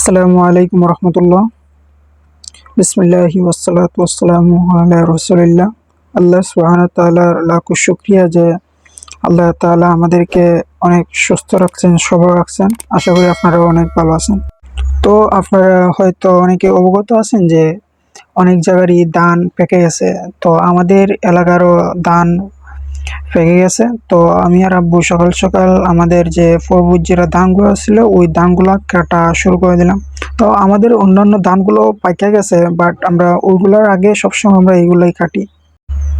আসসালামু আলাইকুম রহমতুল্লাহ। বিসমিল্লাহি ওসালাত ওসালামু আলা রসুলিল্লাহ। আল্লাহ সুবাহান তাল্লাহর লাখো শুক্রিয়া যে আল্লাহ তাআলা আমাদেরকে অনেক সুস্থ রাখছেন, সবল রাখছেন। আশা করি আপনারাও অনেক ভালো আছেন। তো আপনারা হয়তো অনেকে অবগত আছেন যে অনেক জায়গারই দান পেকে গেছে। তো আমাদের এলাকারও ধান পেকে গেছে। তো আমি আর আব্বু সকাল সকাল আমাদের যে ফরবুজ যেটা ধানগুলো ছিল, ওই ধানগুলো কাটা শুরু করে দিলাম। তো আমাদের অন্যান্য ধানগুলো পাইকে গেছে বাট আমরা ওইগুলোর আগে সবসময় আমরা এইগুলোই কাটি।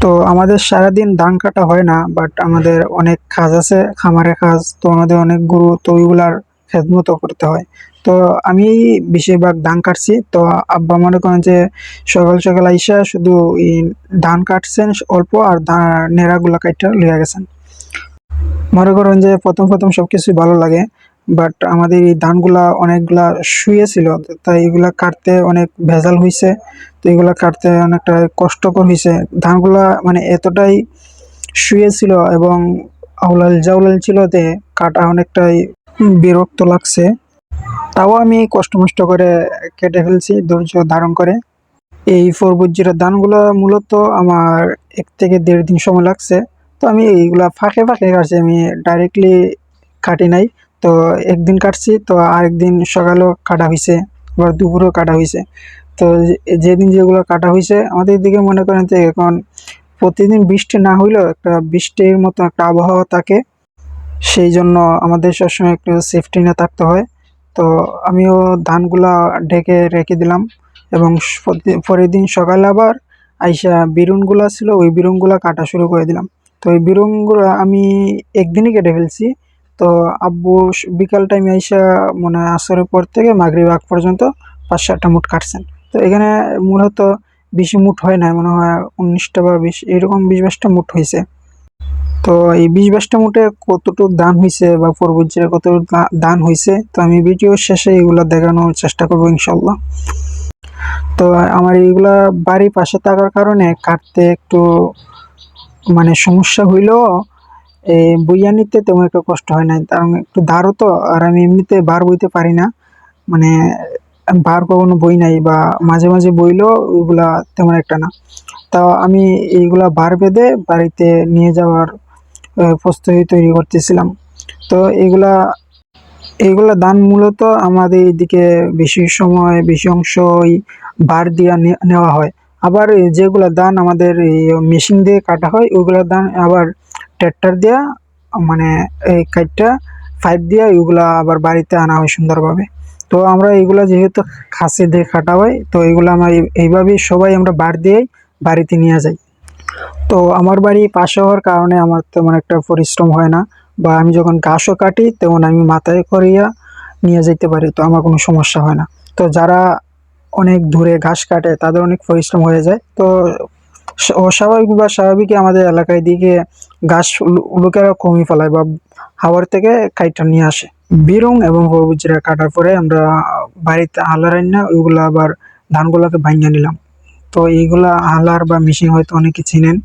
তো আমাদের সারাদিন ধান কাটা হয় না বাট আমাদের অনেক কাজ আছে খামারের কাজ, তো আমাদের অনেক গরু, তো ওইগুলার খেদমতো করতে হয়। তো আমি বেশিরভাগ ধান কাটছি। তো আব্বা মনে করেন যে সকাল সকাল আইসা শুধু ধান কাটছেন অল্প আর নেড়াগুলা কাইটা লইয়া গেছেন। মনে করেন যে প্রথম প্রথম সব কিছুই ভালো লাগে বাট আমাদের এই ধানগুলা অনেকগুলা শুয়েছিল তাই এগুলা কাটতে অনেক ভেজাল হয়েছে তো এগুলা কাটতে অনেকটা কষ্টকর হয়েছে ধানগুলা মানে এতটাই শুয়ে ছিল এবং আউলাল জাউলাল ছিল যে কাটা অনেকটাই বিরক্ত লাগছে। তাও আমি কষ্ট মষ্ট করে কেটে ফেলছি, ধৈর্য ধারণ করে। এই ফরবুজির ধানগুলো মূলত আমার এক থেকে দেড় দিন সময় লাগছে। তো আমি এইগুলা ফাঁকে ফাঁকে কাটছি, আমি ডাইরেক্টলি কাটি নাই। তো একদিন কাটছি, তো আরেকদিন সকালেও কাটা হয়েছে আবার দুপুরেও কাটা হয়েছে তো যেদিন যেগুলো কাটা হয়েছে আমাদের দিকে মনে করেন যে এখন প্রতিদিন বৃষ্টি না হইলেও একটা বৃষ্টির মতো একটা আবহাওয়া থাকে। সেই জন্য আমাদের সবসময় একটু সেফটি নিয়ে থাকতে হয়। তো আমিও ধানগুলা ঢেকে রেখে দিলাম এবং পরের দিন সকালে আবার আইসা বিরুনগুলা ছিল, ওই বিরুনগুলা কাটা শুরু করে দিলাম। তো ওই বিরুনগুলো আমি একদিনই কেটে ফেলছি। তো আব্বু বিকাল টাইমে আইসা মনে আসরের পর থেকে মাগরিব আগ পর্যন্ত পাঁচ সাতটা মুঠ কাটছেন। তো এখানে মূলত বেশি মুঠ হয় না মনে হয় উনিশটা বা বিশ, এরকম বিশ বাইশটা মুঠ হয়েছে তো এই বিশ বাইশটা মুঠে কতটুকু দান হয়েছে বা পরবর্তীতে কতটুকু দান হয়েছে তো আমি ভিডিও শেষে এগুলো দেখানোর চেষ্টা করব ইনশাল্লাহ তো আমার এইগুলা বাড়ির পাশে থাকার কারণে কাটতে একটু মানে সমস্যা হইলেও এই বইয়া নিতে তেমন একটা কষ্ট হয় না কারণ একটু ধারও তো, আর আমি এমনিতে বার বইতে পারি না। মানে বার কখনো বই নাই বা মাঝে মাঝে বইলেও ওইগুলা তেমন একটা না। তাও আমি এইগুলা বার বেঁধে বাড়িতে নিয়ে যাওয়ার প্রস্তুতি তৈরি করতেছিলাম। তো এগুলা এইগুলা দান মূলত আমাদের এদিকে বেশি সময়, বেশি অংশই বার দিয়া নেওয়া হয়। আবার যেগুলা ধান আমাদের মেশিন দিয়ে কাটা হয়, ওইগুলা দান আবার ট্র্যাক্টর দিয়া মানে এই কাইটটা, পাইপ দিয়া এগুলা আবার বাড়িতে আনা হয় সুন্দরভাবে। তো আমরা এইগুলা যেহেতু খাসি দিয়ে কাটা হয়, তো এগুলো আমরা এইভাবেই সবাই আমরা বার দিয়েই বাড়িতে নিয়ে যাই। তো আমার বাড়ি পাশে হওয়ার কারণে আমার তেমন একটা পরিশ্রম হয় না বা আমি যখন ঘাসও কাটি তেমন আমি মাথায় করিয়া নিয়ে যেতে পারি, তো আমার কোনো সমস্যা হয় না। তো যারা অনেক দূরে ঘাস কাটে তাদের অনেক পরিশ্রম হয়ে যায়। তো অস্বাভাবিক বা স্বাভাবিকই আমাদের এলাকায় দিকে ঘাস লোকেরা কমই ফেলায় বা হাওয়ার থেকে কাইটা নিয়ে আসে। বিরং এবং হরবুজিরা কাটার পরে আমরা বাড়িতে আলার না ওইগুলো আবার ধানগুলোকে ভাঙিয়ে নিলাম। তো এইগুলা আলার বা মেশিন হয়তো অনেকে চিনেন।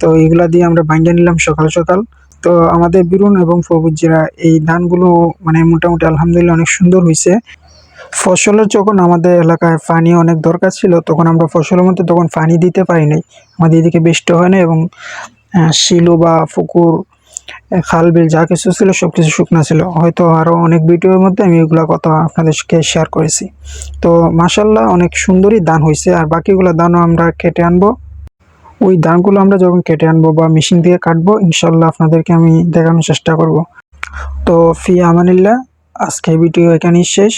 তো এইগুলা দিয়ে আমরা ভাঙিয়ে নিলাম সকাল সকাল। তো আমাদের বিরুন এবং ফবুজিরা এই ধানগুলো মানে মোটামুটি আলহামদুলিল্লাহ অনেক সুন্দর হয়েছে ফসলের যখন আমাদের এলাকায় পানি অনেক দরকার ছিল, তখন আমরা ফসলের মধ্যে তখন পানি দিতে পারি নাই। আমাদের এদিকে বৃষ্টি হয় না এবং শিলু বা পুকুর খাল, বিল, যা কিছু ছিল সব কিছু শুকনা ছিল। হয়তো আরও অনেক ভিডিওর মধ্যে আমি এগুলা কথা আপনাদেরকে শেয়ার করেছি। তো মাসাল্লাহ অনেক সুন্দরই দান হয়েছে আর বাকিগুলো দানও আমরা কেটে আনব। ওই দানগুলো আমরা যখন কেটে আনব বা মেশিন দিয়ে কাটবো ইনশাল্লাহ আপনাদেরকে আমি দেখানোর চেষ্টা করব। তো ফি আমানিল্লাহ আজকে ভিডিও এখানেই শেষ।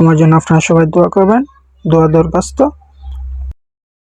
আমার জন্য আপনারা সবাই দোয়া করবেন। দোয়া দরখাস্ত।